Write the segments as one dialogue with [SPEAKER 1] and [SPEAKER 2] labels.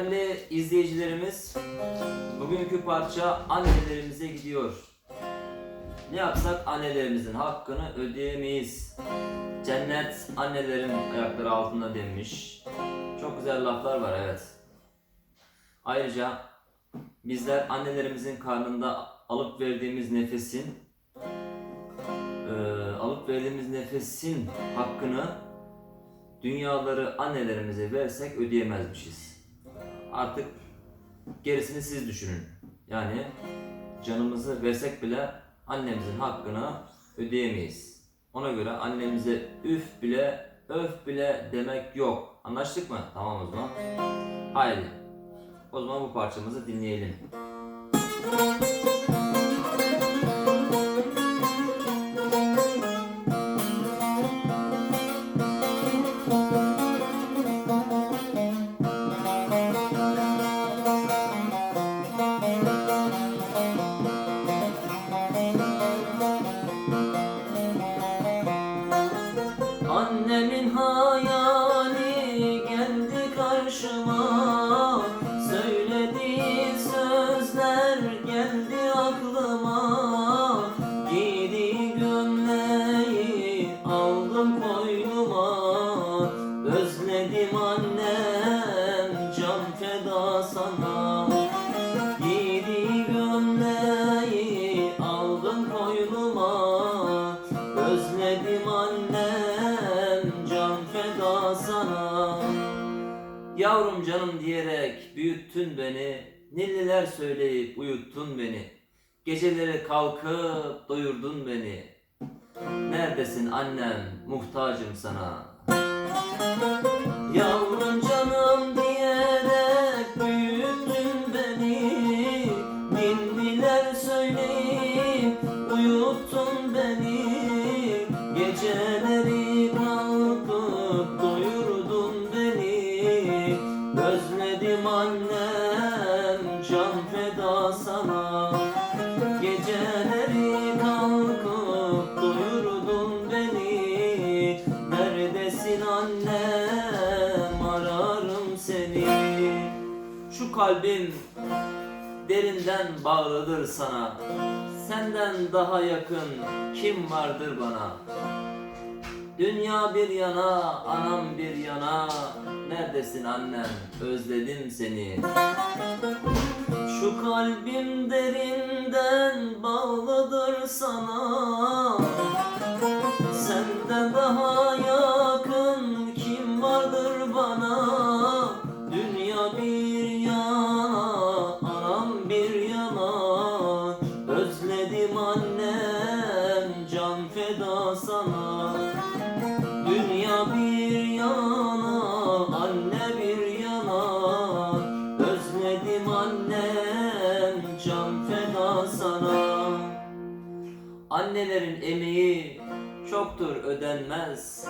[SPEAKER 1] Değerli izleyicilerimiz, bugünkü parça annelerimize gidiyor. Ne yapsak annelerimizin hakkını ödeyemeyiz. Cennet annelerin ayakları altında denmiş. Çok güzel laflar var evet. Ayrıca bizler annelerimizin karnında alıp verdiğimiz nefesin eee, alıp verdiğimiz nefesin hakkını dünyaları annelerimize versek ödeyemezmişiz. Artık gerisini siz düşünün. Yani canımızı versek bile annemizin hakkını ödeyemeyiz. Ona göre annemize üf bile öf bile demek yok. Anlaştık mı? Tamam o zaman. Haydi. O zaman bu parçamızı dinleyelim. Yavrum canım diyerek büyüttün beni. Nilliler söyleyip uyuttun beni. Geceleri kalkıp doyurdun beni. Neredesin annem? Muhtacım sana. Yavrum canım diyerek büyüttün beni. Ninniler söyleyip uyuttun beni annem can feda sana. Geceleri kalkıp doyurdun beni. Neredesin annem? Ararım seni. Şu kalbim derinden bağlıdır sana. Senden daha yakın kim vardır bana Dünya bir yana, anam bir yana. Neredesin annem, özledim seni. Şu kalbim derinden bağlıdır sana. Senden daha yakın kim vardır bana? Dünya bir yana, anam bir yana. Özledim annem, can feda sana çoktur ödenmez.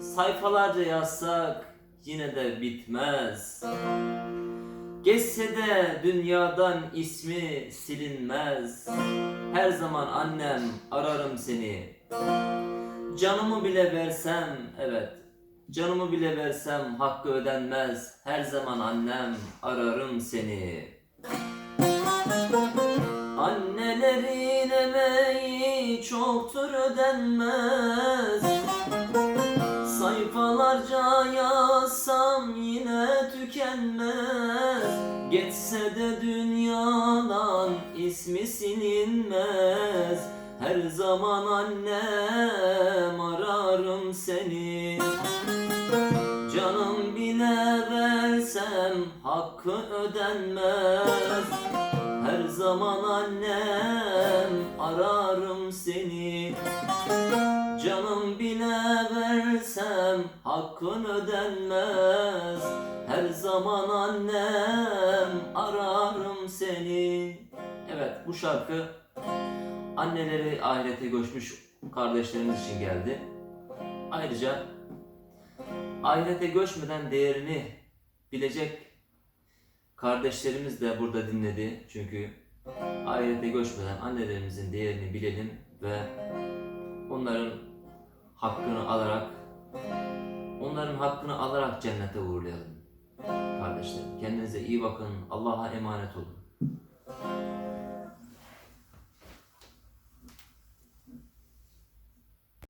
[SPEAKER 1] Sayfalarca yazsak yine de bitmez. Geçse de dünyadan ismi silinmez. Her zaman annem ararım seni. Canımı bile versem evet Canımı bile versem hakkı ödenmez. Her zaman annem ararım seni Annelerin emeği çoktur ödenmez. Sayfalarca yazsam yine tükenmez. Geçse de dünyadan ismi silinmez. Her zaman annem ararım seni. Canım bile versem hakkı ödenmez zaman annem ararım seni Canım bile versem hakkın ödenmez Her zaman annem ararım seni Evet bu şarkı anneleri ahirete göçmüş kardeşlerimiz için geldi. Ayrıca ahirete göçmeden değerini bilecek kardeşlerimiz de burada dinledi. Çünkü ahirete göçmeden annelerimizin değerini bilelim ve onların hakkını alarak onların hakkını alarak cennete uğurlayalım. kardeşlerim. Kendinize iyi bakın. Allah'a emanet olun.